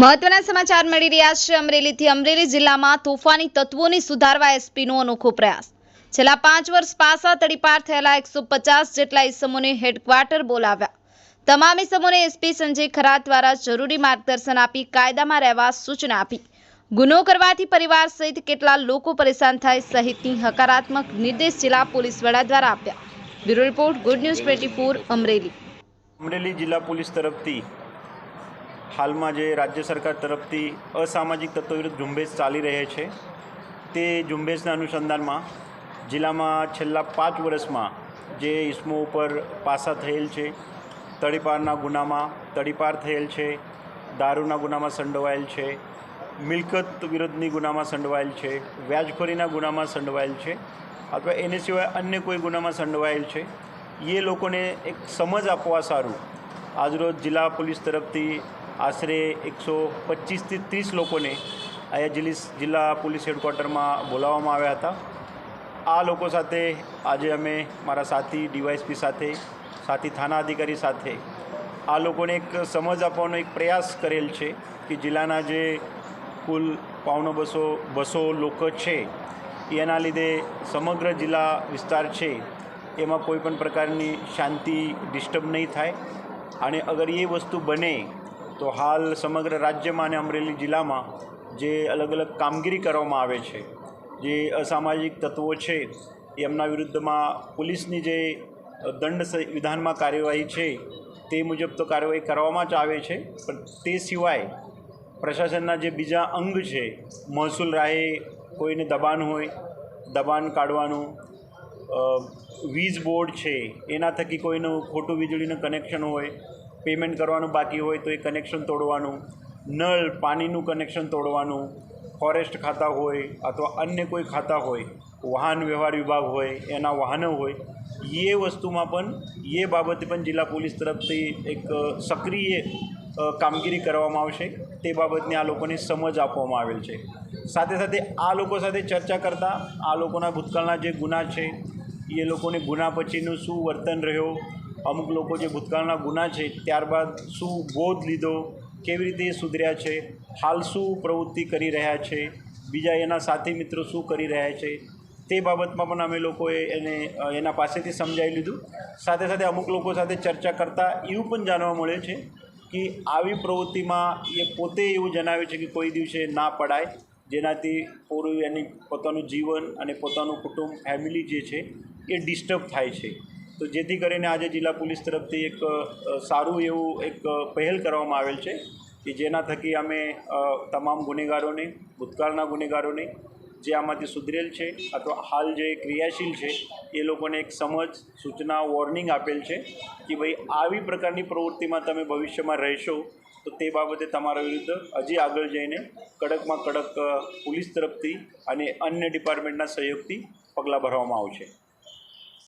મહત્વના સમાચાર મળી રહ્યા છે. અમરેલીથી અમરેલી જિલ્લામાં તોફાની તત્વોને સુધારવા એસપીનો અનોખો પ્રયાસ. છેલ્લા પાંચ વર્ષ પાસા તડીપાર થયેલા એકસો પચાસ જેટલા ઇસમોને હેડક્વાર્ટર બોલાવ્યા. તમામ ઇસમોને એસપી સંજય ખરા દ્વારા જરૂરી માર્ગદર્શન આપી કાયદામાં રહેવા સૂચના આપી. ગુનો કરવાથી પરિવાર સહિત કેટલા લોકો પરેશાન થાય સહિતની હકારાત્મક નિર્દેશ જિલ્લા પોલીસ વડા દ્વારા આપ્યા. Bureau report, good news twenty Amreli. Amreli જિલ્લા પોલીસ તરફથી હાલમાં જે રાજ્ય સરકાર તરફથી અસામાજિક તત્વો વિરુદ્ધ ઝુંબેશ ચાલી રહે છે, તે ઝુંબેશના અનુસંધાનમાં જિલ્લામાં છેલ્લા પાંચ વર્ષમાં જે ઇસમો ઉપર પાસા થયેલ છે, તડીપારના ગુનામાં તડીપાર થયેલ છે, દારૂના ગુનામાં સંડોવાયેલ છે, મિલકત વિરુદ્ધની ગુનામાં સંડોવાયેલ છે, વ્યાજખોરીના ગુનામાં સંડોવાયેલ છે અથવા એને સિવાય અન્ય કોઈ ગુનામાં સંડોવાયેલ છે, એ લોકોને એક સમજ આપવા સારું આજરોજ જિલ્લા પોલીસ તરફથી આશરે એકસો પચીસથી ત્રીસ લોકોને અહીંયા જિલ્લી જિલ્લા પોલીસ હેડક્વાર્ટરમાં બોલાવવામાં આવ્યા હતા. આ લોકો સાથે આજે અમે મારા સાથી ડીવાયસપી સાથે, સાથી થાના અધિકારી સાથે આ લોકોને એક સમજ આપવાનો એક પ્રયાસ કરેલ છે કે જિલ્લાના જે કુલ પાવનો બસો બસો લોકો છે, એના લીધે સમગ્ર જિલ્લા વિસ્તાર છે, એમાં કોઈ પણ પ્રકારની શાંતિ ડિસ્ટર્બ નહીં થાય. અને અગર એ વસ્તુ બને તો હાલ સમગ્ર રાજ્યમાં અને અમરેલી જિલ્લામાં જે અલગ અલગ કામગીરી કરવામાં આવે છે, જે અસામાજિક તત્વો છે એમના વિરુદ્ધમાં પોલીસની જે દંડ વિધાનમાં કાર્યવાહી છે, તે મુજબ તો કાર્યવાહી કરવામાં જ આવે છે, પણ તે સિવાય પ્રશાસનના જે બીજા અંગ છે, મહસૂલ રાહે કોઈને દબાણ હોય, દબાણ કાઢવાનું વીજ બોર્ડ છે, એના થકી કોઈનું ખોટું વીજળીનું કનેક્શન હોય પેમેન્ટ કરવાનું બાકી હોય તો એ કનેક્શન તોડવાનું, નળ, પાણીનું કનેક્શન તોડવાનું, ફોરેસ્ટ ખાતા હોય અથવા અન્ય કોઈ ખાતા હોય, વાહન વ્યવહાર વિભાગ હોય, એના વાહનો હોય, એ વસ્તુમાં પણ, એ બાબતે પણ જિલ્લા પોલીસ તરફથી એક સક્રિય કામગીરી કરવામાં આવશે. તે બાબતની આ લોકોને સમજ આપવામાં આવેલ છે. સાથે સાથે આ લોકો સાથે ચર્ચા કરતાં આ લોકોના ભૂતકાળના જે ગુના છે, એ લોકોને ગુના પછીનું શું વર્તન રહ્યો અમુક લોકો જે ભૂતકાળના ગુના છે, ત્યારબાદ શું બોધ લીધો, કેવી રીતે સુધર્યા છે, હાલ શું પ્રવૃત્તિ કરી રહ્યા છે, બીજા એના સાથી મિત્રો શું કરી રહ્યા છે, તે બાબતમાં પણ અમે લોકોએ એને એના પાસેથી સમજાવી લીધું. સાથે સાથે અમુક લોકો સાથે ચર્ચા કરતાં એવું પણ જાણવા મળે છે કે આવી પ્રવૃત્તિમાં એ પોતે એવું જણાવે છે કે કોઈ દિવસે ના પડાય. જેનાથી પૂરું એની પોતાનું જીવન અને પોતાનું કુટુંબ, ફેમિલી જે છે, એ ડિસ્ટર્બ થાય છે. તો જેથી કરીને આજે જિલ્લા પોલીસ તરફથી એક સારું એવું એક પહેલ કરવામાં આવેલ છે કે જેના થકી અમે તમામ ગુનેગારોને, ભૂતકાળના ગુનેગારોને જે આમાંથી સુધરેલ છે અથવા હાલ જે ક્રિયાશીલ છે એ લોકોને એક સમજ, સૂચના, વોર્નિંગ આપેલ છે કે ભાઈ આવી પ્રકારની પ્રવૃત્તિમાં તમે ભવિષ્યમાં રહેશો તો તે બાબતે તમારા વિરુદ્ધ હજી આગળ જઈને કડકમાં કડક પોલીસ તરફથી અને અન્ય ડિપાર્ટમેન્ટના સહયોગથી પગલાં ભરવામાં આવશે.